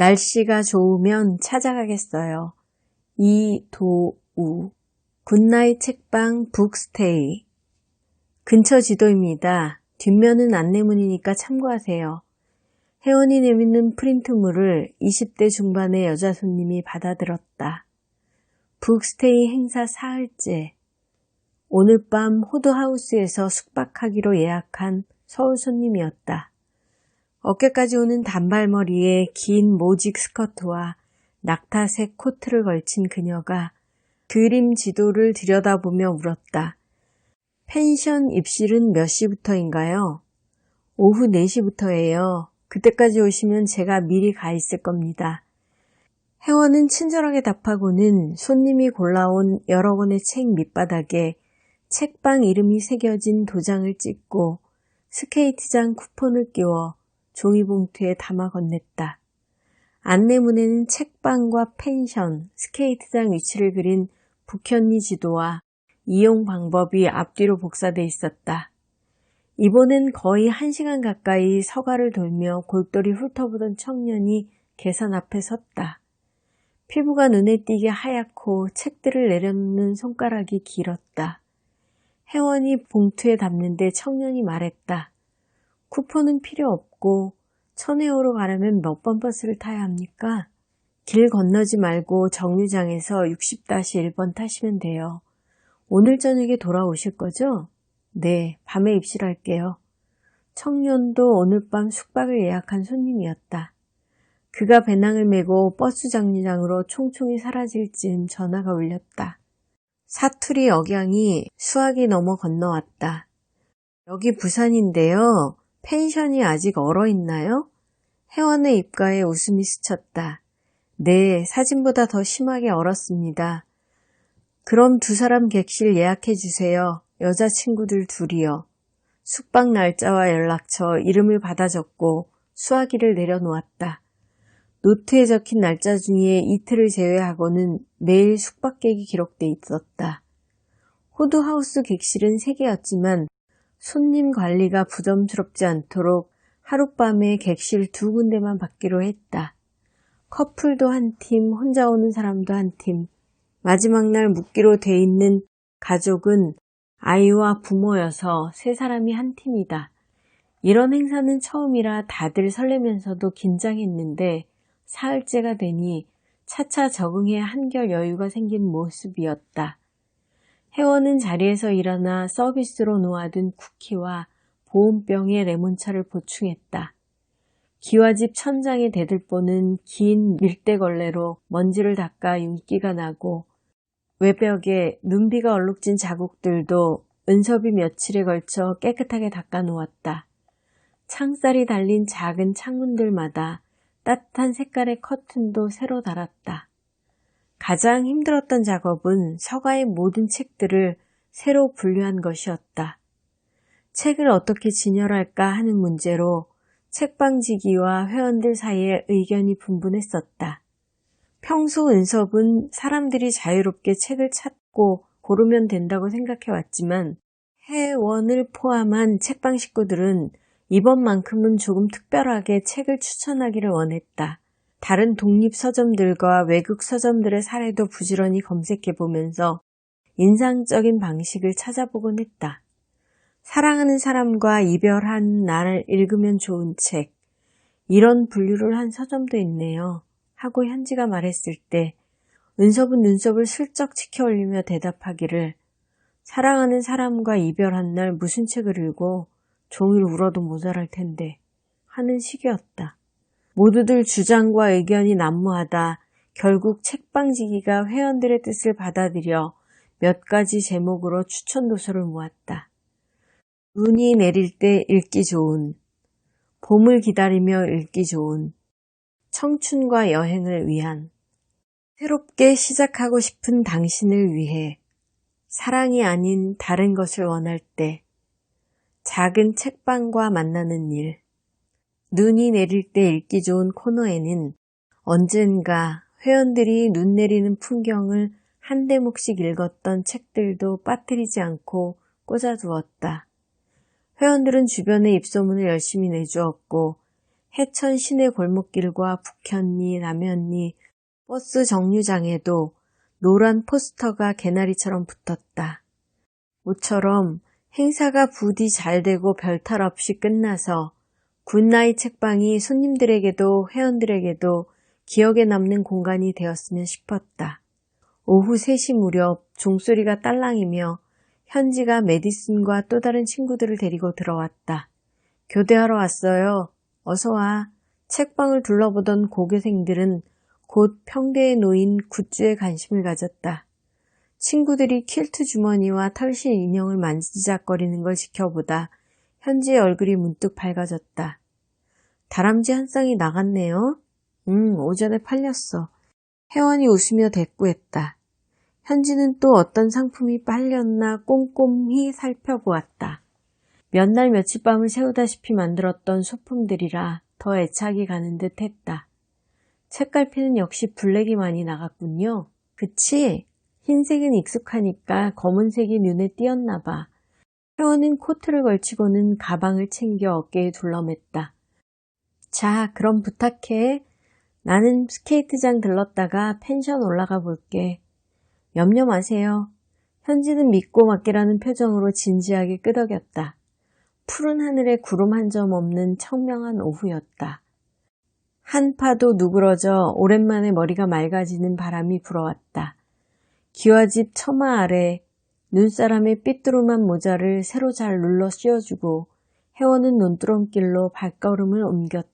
날씨가 좋으면 찾아가겠어요. 이도우 굿나잇 책방 북스테이 근처 지도입니다. 뒷면은 안내문이니까 참고하세요. 혜원이 내미는 프린트물을 20대 중반의 여자 손님이 받아들었다. 북스테이 행사 사흘째. 오늘 밤 호드하우스에서 숙박하기로 예약한 서울 손님이었다. 어깨까지 오는 단발머리에 긴 모직 스커트와 낙타색 코트를 걸친 그녀가 그림 지도를 들여다보며 물었다. 펜션 입실은 몇 시부터인가요? 오후 4시부터예요. 그때까지 오시면 제가 미리 가 있을 겁니다. 회원은 친절하게 답하고는 손님이 골라온 여러 권의 책 밑바닥에 책방 이름이 새겨진 도장을 찍고 스케이트장 쿠폰을 끼워 종이봉투에 담아 건넸다. 안내문에는 책방과 펜션, 스케이트장 위치를 그린 북현리 지도와 이용 방법이 앞뒤로 복사돼 있었다. 이번엔 거의 한 시간 가까이 서가를 돌며 골똘히 훑어보던 청년이 계산 앞에 섰다. 피부가 눈에 띄게 하얗고 책들을 내려놓는 손가락이 길었다. 회원이 봉투에 담는데 청년이 말했다. 쿠폰은 필요 없고 천혜호로 가려면 몇 번 버스를 타야 합니까? 길 건너지 말고 정류장에서 60-1번 타시면 돼요. 오늘 저녁에 돌아오실 거죠? 네, 밤에 입실할게요. 청년도 오늘 밤 숙박을 예약한 손님이었다. 그가 배낭을 메고 버스 정류장으로 총총히 사라질 즈음 전화가 울렸다. 사투리 억양이 수학이 넘어 건너왔다. 여기 부산인데요. 펜션이 아직 얼어 있나요? 혜원의 입가에 웃음이 스쳤다. 네, 사진보다 더 심하게 얼었습니다. 그럼 두 사람 객실 예약해 주세요. 여자친구들 둘이요. 숙박 날짜와 연락처, 이름을 받아 적고 수화기를 내려놓았다. 노트에 적힌 날짜 중에 이틀을 제외하고는 매일 숙박객이 기록돼 있었다. 호두하우스 객실은 3개였지만 손님 관리가 부담스럽지 않도록 하룻밤에 객실 두 군데만 받기로 했다. 커플도 한 팀, 혼자 오는 사람도 한 팀. 마지막 날 묵기로 돼 있는 가족은 아이와 부모여서 세 사람이 한 팀이다. 이런 행사는 처음이라 다들 설레면서도 긴장했는데 사흘째가 되니 차차 적응해 한결 여유가 생긴 모습이었다. 회원은 자리에서 일어나 서비스로 놓아둔 쿠키와 보온병에 레몬차를 보충했다. 기와집 천장에 대들보는 긴 밀대걸레로 먼지를 닦아 윤기가 나고 외벽에 눈비가 얼룩진 자국들도 은섭이 며칠에 걸쳐 깨끗하게 닦아 놓았다. 창살이 달린 작은 창문들마다 따뜻한 색깔의 커튼도 새로 달았다. 가장 힘들었던 작업은 서가의 모든 책들을 새로 분류한 것이었다. 책을 어떻게 진열할까 하는 문제로 책방지기와 회원들 사이에 의견이 분분했었다. 평소 은섭은 사람들이 자유롭게 책을 찾고 고르면 된다고 생각해 왔지만 회원을 포함한 책방 식구들은 이번만큼은 조금 특별하게 책을 추천하기를 원했다. 다른 독립 서점들과 외국 서점들의 사례도 부지런히 검색해 보면서 인상적인 방식을 찾아보곤 했다. 사랑하는 사람과 이별한 나를 읽으면 좋은 책. 이런 분류를 한 서점도 있네요. 하고 현지가 말했을 때 은섭은 눈썹을 슬쩍 치켜 올리며 대답하기를 사랑하는 사람과 이별한 날 무슨 책을 읽고 종일 울어도 모자랄 텐데 하는 시기였다. 모두들 주장과 의견이 난무하다 결국 책방지기가 회원들의 뜻을 받아들여 몇 가지 제목으로 추천 도서를 모았다. 눈이 내릴 때 읽기 좋은, 봄을 기다리며 읽기 좋은, 청춘과 여행을 위한, 새롭게 시작하고 싶은 당신을 위해, 사랑이 아닌 다른 것을 원할 때, 작은 책방과 만나는 일, 눈이 내릴 때 읽기 좋은 코너에는 언젠가 회원들이 눈 내리는 풍경을 한 대목씩 읽었던 책들도 빠뜨리지 않고 꽂아두었다. 회원들은 주변의 입소문을 열심히 내주었고 해천 시내 골목길과 북현리, 남현리, 버스 정류장에도 노란 포스터가 개나리처럼 붙었다. 모처럼 행사가 부디 잘 되고 별탈 없이 끝나서 굿나잇 책방이 손님들에게도 회원들에게도 기억에 남는 공간이 되었으면 싶었다. 오후 3시 무렵 종소리가 딸랑이며 현지가 메디슨과 또 다른 친구들을 데리고 들어왔다. 교대하러 왔어요. 어서 와. 책방을 둘러보던 고교생들은 곧 평대에 놓인 굿즈에 관심을 가졌다. 친구들이 킬트 주머니와 털실 인형을 만지작거리는 걸 지켜보다 현지의 얼굴이 문득 밝아졌다. 다람쥐 한 쌍이 나갔네요. 응, 오전에 팔렸어. 혜원이 웃으며 대꾸했다. 현지는 또 어떤 상품이 빨렸나 꼼꼼히 살펴보았다. 몇 날 며칠 밤을 새우다시피 만들었던 소품들이라 더 애착이 가는 듯 했다. 책갈피는 역시 블랙이 많이 나갔군요. 그치? 흰색은 익숙하니까 검은색이 눈에 띄었나 봐. 혜원은 코트를 걸치고는 가방을 챙겨 어깨에 둘러맸다. 자, 그럼 부탁해. 나는 스케이트장 들렀다가 펜션 올라가 볼게. 염려 마세요. 현지는 믿고 맡기라는 표정으로 진지하게 끄덕였다. 푸른 하늘에 구름 한 점 없는 청명한 오후였다. 한 파도 누그러져 오랜만에 머리가 맑아지는 바람이 불어왔다. 기와집 처마 아래 눈사람의 삐뚤음한 모자를 새로 잘 눌러 씌워주고 혜원은 논두렁길로 발걸음을 옮겼다.